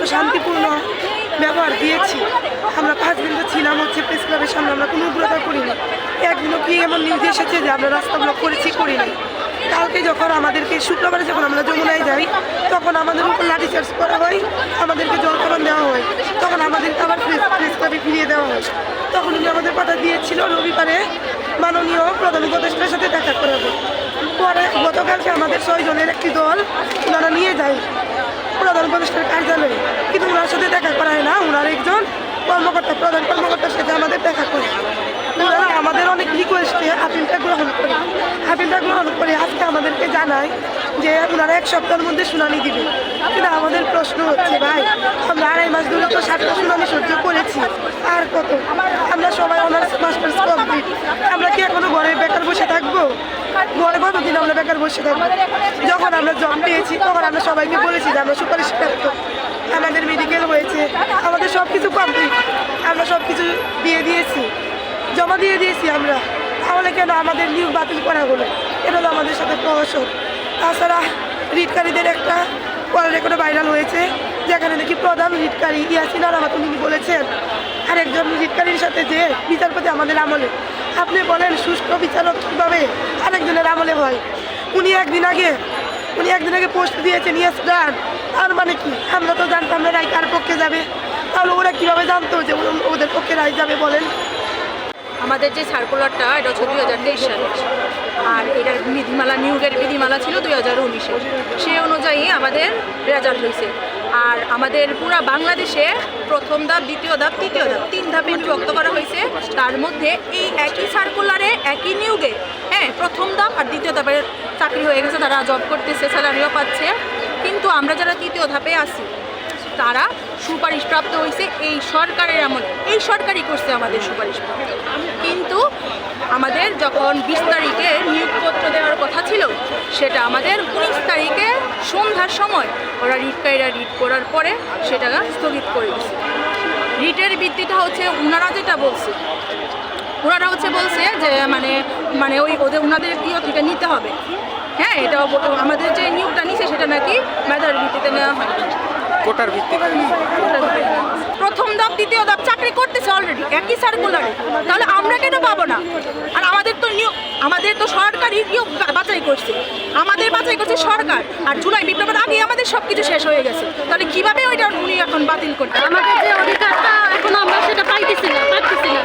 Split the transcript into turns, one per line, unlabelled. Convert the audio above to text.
যথেষ্ট শান্তিপূর্ণ ব্যবহার দিয়েছি। আমরা পাঁচ দিন তো ছিলাম হচ্ছে প্রেস ক্লাবের সামনে আমরা কোনো উগ্রতা করিনি। একদিনও কি এমন নিউজ এসেছে যে আমরা রাস্তা ব্লক করেছি, করিনি? কালকে যখন আমাদেরকে, শুক্রবারে যখন আমরা যমুনায় যাই, তখন আমাদের উপর লাঠিচার্জ করা হয়, আমাদেরকে জলখাবার দেওয়া হয়। তখন আমাদেরকে আবার প্রেস প্রেস ক্লাবে ফিরিয়ে দেওয়া হয়। তখন উনি আমাদের কথা দিয়েছিল রবিবারে মাননীয় প্রধান উপদেষ্টার সাথে দেখা করাবো। পরে গতকালকে আমাদের ছয়জনের একটি দল ওনারা নিয়ে যায়। প্রধান উপদেষ্টার কার্যালয়ে। কিন্তু ওনার সাথে দেখা করা হয় না। ওনার একজন কর্মকর্তা, প্রধান কর্মকর্তার সাথে আমাদের দেখা করে। ওনারা আমাদের অনেক রিকোয়েস্টে আপিলটা গ্রহণ করে। আপিলটা গ্রহণ করে আজকে আমাদেরকে জানায় যে ওনারা এক সপ্তাহের মধ্যে শুনানি দিবে। কিন্তু আমাদের প্রশ্ন হচ্ছে, ভাই, আমরা আড়াই মাস ধরে তো সাতটা শুনানি সহ্য করেছি। আর কত? আমরা সবাই অনার্স মাস্টার্স কমপ্লিট আমরা কি এখনও ঘরে বেকার বসে থাকব? ঘরে কতদিন আমরা বেকার বসে থাকব। যখন আমরা জব পেয়েছি, তখন আমরা সবাইকে বলেছি যে আমরা সুপারিশ প্রাপ্ত। আমাদের মেডিকেল হয়েছে, আমাদের সব কিছু কমপ্লিট আমরা সব কিছু দিয়ে দিয়েছি, জমা দিয়ে দিয়েছি আমরা। তাহলে কেন আমাদের নিয়োগ বাতিল করা হলো? এটা তো আমাদের সাথে প্রহসন। তাছাড়া রিটকারীদের একটা কল রেকর্ডে ভাইরাল হয়েছে, যেখানে নাকি প্রধান রিটকারী ইয়াসিন আরামাত উনি বলেছেন, আরেকজন রিটকারীর সাথে যে বিচারপতি আমাদের আমলে আপনি বলেন, সুষ্ঠু বিচারক কীভাবে আরেকজনের আমলে হয়? উনি একদিন আগে, উনি একদিন আগে পোস্ট দিয়েছেন ইয়েস ডান তার মানে কি? আমরা তো জানতাম না রায় কার পক্ষে যাবে। তাহলে ওরা কীভাবে জানতো যে ওদের পক্ষে রায় যাবে বলেন?
আমাদের যে সার্কুলারটা এটা হচ্ছে দুই হাজার তেইশ সালে আর এটার বিধিমালা নিয়োগের বিধিমালা ছিল দুই হাজার উনিশে। সে অনুযায়ী আমাদের রেজাল্ট হয়েছে আর আমাদের পুরা বাংলাদেশে প্রথম ধাপ, দ্বিতীয় ধাপ, তৃতীয় ধাপ, তিন ধাপে বিভক্ত করা হয়েছে তার মধ্যে এই একই সার্কুলারে একই নিয়োগে হ্যাঁ প্রথম ধাপ আর দ্বিতীয় ধাপের চাকরি হয়ে গেছে। তারা জব করতেছে স্যালারিও পাচ্ছে। কিন্তু আমরা যারা তৃতীয় ধাপে আছি তারা সুপারিশ প্রাপ্ত হয়েছে এই সরকারের এমন এই সরকারই করছে আমাদের সুপারিশ কিন্তু আমাদের যখন বিশ তারিখে নিয়োগপত্র দেওয়ার কথা ছিল, সেটা আমাদের উনিশ তারিখে সন্ধ্যার সময় ওরা রিটকারীরা রিট করার পরে সেটা স্থগিত করে দিচ্ছে রিটের ভিত্তিটা হচ্ছে ওনারা যেটা বলছে ওনারা হচ্ছে বলছে যে মানে মানে ওই ওদের ওনাদের ইয়ে থেকে নিতে হবে? হ্যাঁ এটা আমাদের যে নিয়োগটা নিছে সেটা নাকি মেধার ভিত্তিতে নেওয়া হয়।
কোটার ভিত্তিতে।
প্রথম ধাপ দ্বিতীয় দপ চাকরি করতেছে অলরেডি একই সার্কুলারে তাহলে আমরা কেন পাবো না? আর আমাদের তো নিয়োগ আমাদের তো সরকারই নিয়োগ বাছাই করছে। আমাদের বাছাই করছে সরকার। আর জুলাই বিপ্লবের আগে আমাদের সব কিছু শেষ হয়ে গেছে। তাহলে কীভাবে ওইটা উনি এখন বাতিল করতে
আমাদের যে অধিকারটা এখন আমরা সেটা পাইতেছি না পাইতেছি না।